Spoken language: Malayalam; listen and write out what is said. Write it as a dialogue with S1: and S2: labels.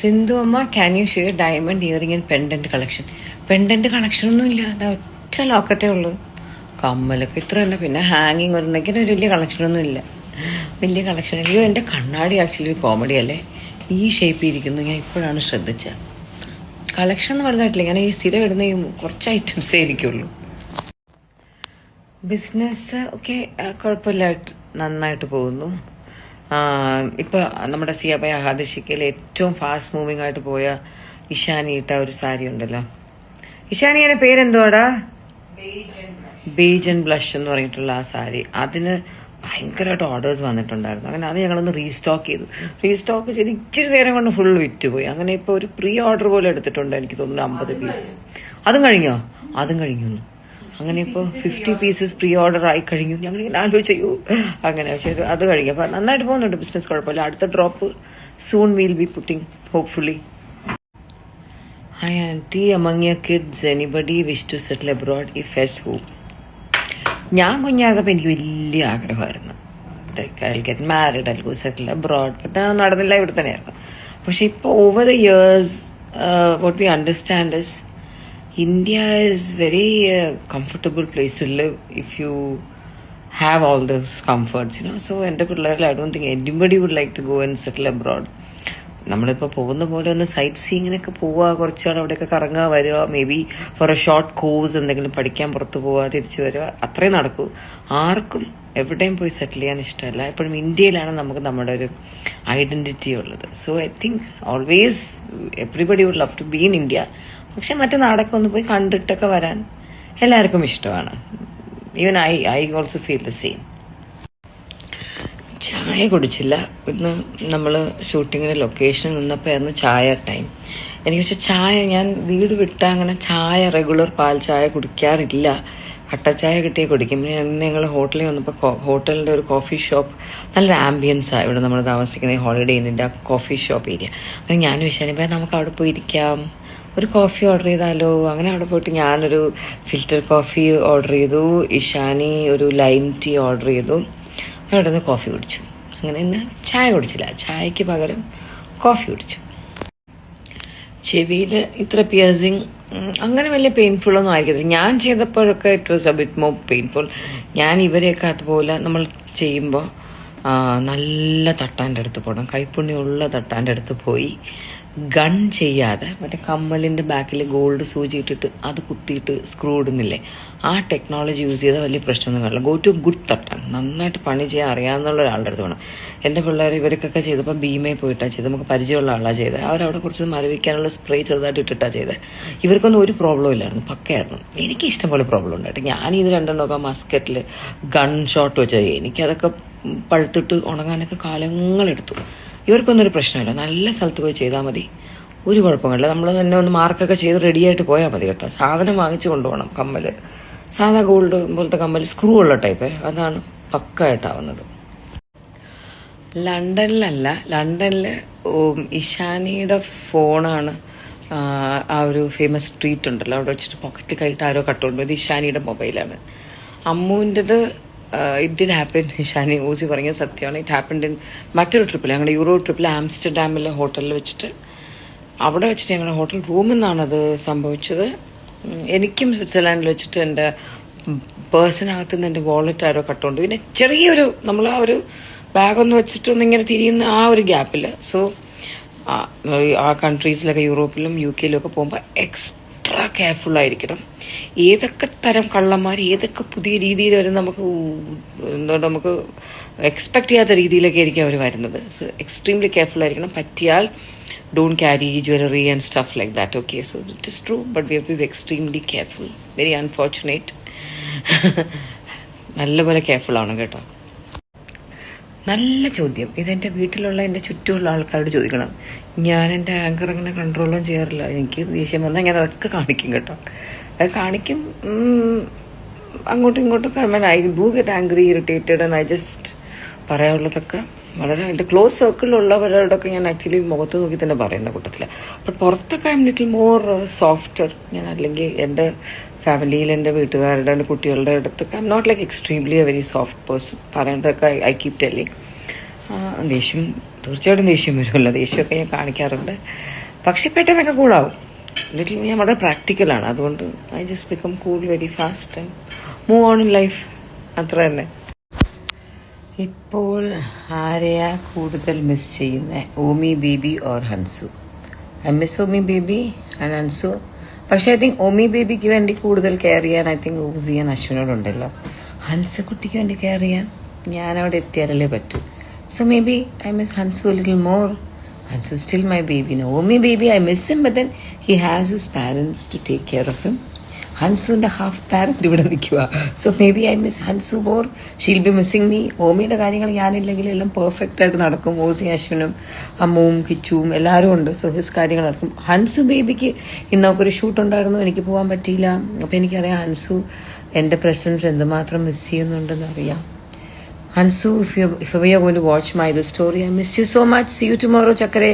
S1: സിന്ധു അമ്മ can you share diamond earring and pendant collection pendant collection ഒന്നും ഇല്ല. അതാ ഒറ്റ ലോക്കറ്റേ ഉള്ളൂ. കമ്മലൊക്കെ ഇത്ര തന്നെ. പിന്നെ ഹാങ്ങിങ് ഒരെണ്ണക്കിന് ഒരു വലിയ കളക്ഷൻ ഒന്നും ഇല്ല. വലിയ കളക്ഷൻ അയ്യോ എന്റെ കണ്ണാടി ആക്ച്വലി കോമഡി അല്ലേ? ഈ ഷേപ്പിൽ ഇരിക്കുന്നു. ഞാൻ ഇപ്പോഴാണ് ശ്രദ്ധിച്ചത്. കളക്ഷൻ എന്ന് വലുതായിട്ടില്ല. ഞാൻ ഈ സ്ഥിരം ഇടുന്ന ഈ കുറച്ച് ഐറ്റംസേ ഇരിക്കുള്ളൂ. ബിസിനസ് ഒക്കെ കുഴപ്പമില്ലായിട്ട് നന്നായിട്ട് പോകുന്നു. ഇപ്പൊ നമ്മുടെ സിയാബായ ഹാദിഷിക്കയിൽ ഏറ്റവും ഫാസ്റ്റ് മൂവിംഗ് ആയിട്ട് പോയ ഇഷാനി ഇട്ട ഒരു സാരി ഉണ്ടല്ലോ. ഇഷാനിയുടെ പേരെന്തുവാടാ? ബീജ് ആൻഡ് ബ്ലഷ് എന്ന് പറഞ്ഞിട്ടുള്ള ആ സാരി. അതിന് ഭയങ്കരമായിട്ട് ഓർഡേഴ്സ് വന്നിട്ടുണ്ടായിരുന്നു. അങ്ങനെ അത് ഞങ്ങളൊന്ന് റീസ്റ്റോക്ക് ചെയ്തു. റീസ്റ്റോക്ക് ചെയ്ത് ഇച്ചിരി നേരം കൊണ്ട് ഫുൾ വിറ്റുപോയി. അങ്ങനെ ഇപ്പോൾ ഒരു പ്രീ ഓർഡർ പോലെ എടുത്തിട്ടുണ്ട് എനിക്ക് തോന്നുന്നു അമ്പത് പീസ് അതും കഴിഞ്ഞോ? അതും കഴിഞ്ഞു. അങ്ങനെ ഇപ്പോൾ ഫിഫ്റ്റി പീസസ് പ്രീ ഓർഡർ ആയി കഴിഞ്ഞു. ഞങ്ങൾ ഇങ്ങനെ ആലോചിച്ചു അങ്ങനെ പക്ഷേ അത് കഴിഞ്ഞു അപ്പോൾ നന്നായിട്ട് പോകുന്നുണ്ട് ബിസിനസ് കുഴപ്പമില്ല. അടുത്ത drop soon will be putting hopefully hi aunty among your kids anybody wish to settle abroad if yes who ഞാൻ കുഞ്ഞാകപ്പോൾ എനിക്ക് വലിയ ആഗ്രഹമായിരുന്നു. I get married I settle abroad but നടന്നില്ല ഇവിടെ തന്നെയായിരുന്നു. പക്ഷെ ഇപ്പോൾ over the years what we understand is India is very comfortable place to live if you have all those comforts you know so എന്റെ പിള്ളേരിൽ I don't think anybody would like to go and settle abroad നമ്മളിപ്പോൾ പോകുന്ന പോലെ ഒന്ന് സൈറ്റ് സീയിങ്ങിനൊക്കെ പോവുക കുറച്ചാൾ അവിടെയൊക്കെ കറങ്ങുക വരിക maybe for a short course എന്തെങ്കിലും പഠിക്കാൻ പുറത്ത് പോവുക തിരിച്ചു വരിക അത്രേ നടക്കൂ. ആർക്കും എവിടെയും പോയി സെറ്റിൽ ചെയ്യാൻ ഇഷ്ടമല്ല. എപ്പോഴും ഇന്ത്യയിലാണ് നമുക്ക് നമ്മുടെ ഒരു ഐഡന്റിറ്റി ഉള്ളത്. So I think always everybody would love to be in India പക്ഷെ മറ്റു നാടൊക്കെ ഒന്ന് പോയി കണ്ടിട്ടൊക്കെ വരാൻ എല്ലാവർക്കും ഇഷ്ടമാണ്. Even I I also feel the same ചായ കുടിച്ചില്ല. ഇന്ന് നമ്മൾ ഷൂട്ടിങ്ങിന് ലൊക്കേഷനിൽ നിന്നപ്പോഴായിരുന്നു ചായ ടൈം എനിക്ക് പക്ഷെ ചായ ഞാൻ വീട് വിട്ട അങ്ങനെ ചായ റെഗുലർ പാൽ ചായ കുടിക്കാറില്ല. കട്ടച്ചായ കിട്ടിയേ കുടിക്കും. ഞങ്ങൾ ഹോട്ടലിൽ വന്നപ്പോൾ ഹോട്ടലിന്റെ ഒരു കോഫി ഷോപ്പ് നല്ലൊരു ആണ് ഇവിടെ നമ്മൾ താമസിക്കുന്ന ഹോളിഡേ ഇന്നിന്റെ ആ കോഫി ഷോപ്പ് ഏരിയ അങ്ങനെ ഞാൻ വിശാലിപ്പോൾ നമുക്ക് അവിടെ പോയി ഇരിക്കാം. ഒരു കോഫി ഓർഡർ ചെയ്താലോ? അങ്ങനെ അവിടെ പോയിട്ട് ഞാനൊരു ഫിൽറ്റർ കോഫി ഓർഡർ ചെയ്തു. ഇഷാനി ഒരു ലൈം ടീ ഓർഡർ ചെയ്തു. അവിടെ നിന്ന് കോഫി കുടിച്ചു. അങ്ങനെ ഇന്ന് ചായ കുടിച്ചില്ല. ചായക്ക് പകരം കോഫി കുടിച്ചു. ചെവിയിൽ ഇത്ര പിയേഴ്സിങ് അങ്ങനെ വലിയ പെയിൻഫുൾ ഒന്നും ആയിരിക്കത്തില്ല. ഞാൻ ചെയ്തപ്പോഴൊക്കെ it was a bit more painful ഞാൻ ഇവരെയൊക്കെ അതുപോലെ നമ്മൾ ചെയ്യുമ്പോൾ നല്ല തട്ടാന്റെ അടുത്ത് പോകണം കൈപ്പുണ്യമുള്ള തട്ടാന്റെ അടുത്ത് പോയി. ഗൺ ചെയ്യാതെ മറ്റേ കമ്മലിന്റെ ബാക്കിൽ ഗോൾഡ് സൂചി ഇട്ടിട്ട് അത് കുത്തിയിട്ട് സ്ക്രൂ ഇടുന്നില്ലേ? ആ ടെക്നോളജി യൂസ് ചെയ്താൽ വലിയ പ്രശ്നമൊന്നും കാണില്ല. ഗോ ടു ഗുഡ് തട്ടൻ നന്നായിട്ട് പണി ചെയ്യാൻ അറിയാവുന്ന ഒരാളുടെ അടുത്ത് വേണം. എന്റെ പിള്ളേർ ഇവർക്കൊക്കെ ചെയ്തപ്പോൾ ഭീമയിൽ പോയിട്ടാണ് ചെയ്തത്. നമുക്ക് പരിചയമുള്ള ആളാണ് ചെയ്തത്. അവരവിടെ കുറച്ച് മരവിക്കാനുള്ള സ്പ്രേ ചെറുതായിട്ട് ഇട്ടിട്ടാണ് ചെയ്തത്. ഇവർക്കൊന്നും ഒരു പ്രോബ്ലം ഇല്ലായിരുന്നു. പക്കയായിരുന്നു. എനിക്ക് ഇഷ്ടംപോലെ പ്രോബ്ലം ഉണ്ടായിട്ട്. ഞാൻ ഇത് നോക്കാം മസ്കറ്റിൽ ഗൺ ഷോട്ട് വെച്ചാൽ എനിക്കതൊക്കെ പഴുത്തിട്ട് ഉണങ്ങാനൊക്കെ കാലങ്ങളെടുത്തു ഇവർക്കൊന്നും ഒരു പ്രശ്നമില്ല. നല്ല സ്ഥലത്ത് പോയി ചെയ്താൽ മതി. ഒരു കുഴപ്പമില്ല. നമ്മൾ തന്നെ ഒന്ന് മാർക്കൊക്കെ ചെയ്ത് റെഡിയായിട്ട് പോയാൽ മതി കേട്ടോ. സാധനം വാങ്ങിച്ചു കൊണ്ടുപോകണം. കമ്മൽ സാധാ ഗോൾഡ് പോലത്തെ കമ്മൽ സ്ക്രൂ ഉള്ള ടൈപ്പ് അതാണ് പക്കായിട്ടാവുന്നത്. ലണ്ടനിലല്ല. ലണ്ടനിൽ ഇഷാനിയുടെ ഫോണാണ് ആ ഒരു ഫേമസ് സ്ട്രീറ്റ് ഉണ്ടല്ലോ. അവിടെ വെച്ചിട്ട് പോക്കറ്റ് കൈയിട്ട് ആരോ കട്ടുകൊണ്ട് ഇത് ഇഷാനിയുടെ മൊബൈലാണ് അമ്മുവിന്റെത് ഇറ്റ് ഡിഡ് ഹാപ്പൻ ഷാനി ഊസി പറഞ്ഞ സത്യമാണ്. ഇറ്റ് ഹാപ്പൻ ഇൻ മറ്റൊരു ട്രിപ്പിൽ ഞങ്ങളുടെ യൂറോ ട്രിപ്പിൽ ആംസ്റ്റർഡാമിലെ ഹോട്ടലിൽ വെച്ചിട്ട്. അവിടെ വെച്ചിട്ട് ഞങ്ങളുടെ ഹോട്ടൽ റൂമിൽ നിന്നാണ് അത് സംഭവിച്ചത്. എനിക്കും സ്വിറ്റ്സർലാൻഡിൽ വെച്ചിട്ട് എന്റെ പേഴ്സണകത്ത് നിന്ന് എന്റെ വാളറ്റ് ആരോ കട്ടുകൊണ്ട്. പിന്നെ ചെറിയൊരു നമ്മൾ ആ ഒരു ബാഗൊന്ന് വെച്ചിട്ട് ഒന്നിങ്ങനെ തിരിയുന്ന ആ ഒരു ഗ്യാപ്പിൽ സോ ആ കൺട്രീസിലൊക്കെ യൂറോപ്പിലും യു കെയിലും ഒക്കെ പോകുമ്പോൾ എക്സ്ട്രാ കെയർഫുൾ ആയിരിക്കണം. ഏതൊക്കെ തരം കള്ളന്മാർ ഏതൊക്കെ പുതിയ രീതിയിൽ അവർ നമുക്ക് എന്താ നമുക്ക് എക്സ്പെക്ട് ചെയ്യാത്ത രീതിയിലൊക്കെ ആയിരിക്കും അവർ വരുന്നത്. സോ എക്സ്ട്രീംലി കെയർഫുൾ ആയിരിക്കണം. പറ്റിയാൽ don't carry jewellery and stuff like that okay so it is true but we have be extremely careful very unfortunate നല്ലപോലെ കെയർഫുൾ ആണ് കേട്ടോ. നല്ല ചോദ്യം. ഇതെന്റെ വീട്ടിലുള്ള എന്റെ ചുറ്റുമുള്ള ആൾക്കാരോട് ചോദിക്കണം. ഞാൻ എന്റെ ആങ്കർ അങ്ങനെ കൺട്രോളും ചെയ്യാറില്ല. എനിക്ക് ദേഷ്യം വന്നാൽ ഞാൻ അതൊക്കെ കാണിക്കും കേട്ടോ. അത് കാണിക്കും അങ്ങോട്ടും ഇങ്ങോട്ടും I do get angry irritated and I just പറയാനുള്ളതൊക്കെ വളരെ എന്റെ ക്ലോസ് സർക്കിളിലുള്ളവരോടൊക്കെ ഞാൻ ആക്ച്വലി മുഖത്ത് നോക്കി തന്നെ പറയുന്ന കൂട്ടത്തില്ല ബട്ട് പുറത്തൊക്കെ I am little more softer ഞാൻ അല്ലെങ്കിൽ എന്റെ ഫാമിലിയിൽ എന്റെ വീട്ടുകാരുടെ എന്റെ കുട്ടികളുടെ അടുത്ത് I am not like extremely a very soft person പറയേണ്ടതൊക്കെ I keep telling ദേഷ്യം തീർച്ചയായിട്ടും ദേഷ്യം വരുമല്ലോ. ദേഷ്യമൊക്കെ ഞാൻ കാണിക്കാറുണ്ട്. പക്ഷേ പെട്ടെന്നൊക്കെ കൂളാവും. ലിറ്റിൽ ഞാൻ വളരെ പ്രാക്ടിക്കലാണ് അതുകൊണ്ട് I just become cool very fast and move on in life അത്ര തന്നെ. ഇപ്പോൾ ആരെയാ കൂടുതൽ മിസ് ചെയ്യുന്നത് Omi baby or Hansu? I miss Omi baby and Hansu. പക്ഷേ ഐ തിങ്ക് ഓമി ബേബിക്ക് വേണ്ടി കൂടുതൽ കെയർ ചെയ്യാൻ ഐ തിങ്ക് ഊസ് ചെയ്യാൻ അശ്വിനോടുണ്ടല്ലോ ഹൻസ കുട്ടിക്ക് വേണ്ടി കെയർ ചെയ്യാൻ ഞാൻ അവിടെ എത്തിയാലല്ലേ പറ്റൂ. So may be I miss Hansu little more Hansu still my baby no baby I miss him but then he has his parents to take care of him ഹൻസുവിന്റെ half parent ഇവിടെ നിൽക്കുക. So may be I miss Hansu but she'll be missing me ഓമിയുടെ കാര്യങ്ങൾ ഞാനില്ലെങ്കിൽ എല്ലാം പെർഫെക്റ്റ് ആയിട്ട് നടക്കും. ഓസി അശ്വിനും അമ്മുവും കിച്ചുവും എല്ലാവരും ഉണ്ട്. സോ ഹിസ് കാര്യങ്ങൾ നടക്കും. ഹൻസു ബേബിക്ക് ഇന്ന് നമുക്കൊരു ഷൂട്ട് ഉണ്ടായിരുന്നു. എനിക്ക് പോകാൻ പറ്റിയില്ല. അപ്പം എനിക്കറിയാം ഹൻസു എന്റെ പ്രസൻസ് എന്തുമാത്രം മിസ് ചെയ്യുന്നുണ്ടെന്ന് അറിയാം. Hansu if you if you are going to watch my the story I miss you so much see you tomorrow ചക്കരെ.